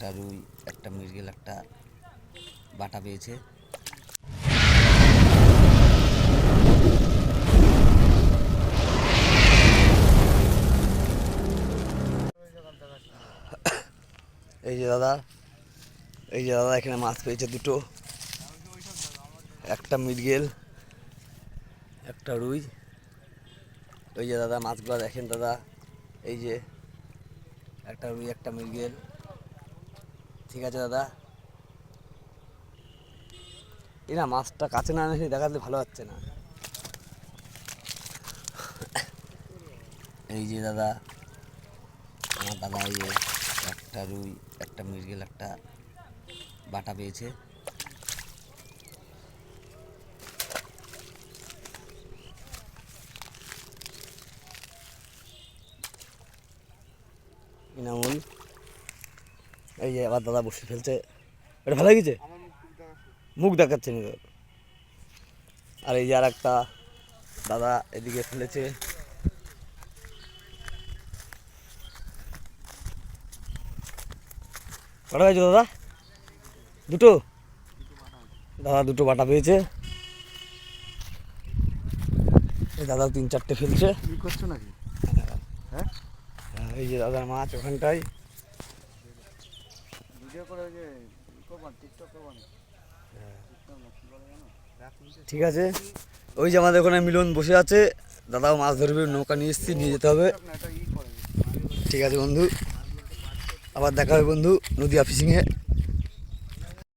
একটা রুই, একটা মৃগেল, একটা বাটা পেয়েছে। এই যে দাদা, এই যে দাদা এখানে মাছ পেয়েছে দুটো। একটা মৃগেল, একটা রুই। ওই যে দাদা, মাছগুলো দেখেন দাদা। এই যে একটা রুই, একটা মৃগেল। ঠিক আছে দাদা। এ না, মাছটা কাছে না এসে দেখাতে ভালো হচ্ছে না। এই যে দাদা, আমার দাদা এই একটা রুই, একটা মৃগেল, একটা বাটা পেয়েছে। ইনামুল এই যে আবার দাদা বসে ফেলছে। এটা ভালো লাগছে মুখ দেখাচ্ছে নি আর এই যে আর একটা দাদা এদিকে ফেলেছে। কটা হয়েছে দাদা? দুটো? দাদা দুটো বাটা পেয়েছে। এই দাদা তিন চারটে ফেলছে। করছ নাকি? হ্যাঁ। এই যে দাদার মাছ ওখানটায়। করে যে টিকটক করবান টিকটক না কি বলে জানো? ঠিক আছে। ওই যে আমাদের ওখানে মিলন বসে আছে। দাদাও মাছ ধরবে নৌকা নিয়ে এসছি নিয়ে যেতে হবে। ঠিক আছে বন্ধু। আবার দেখা হবে বন্ধু নদীয়া ফিশিংয়ে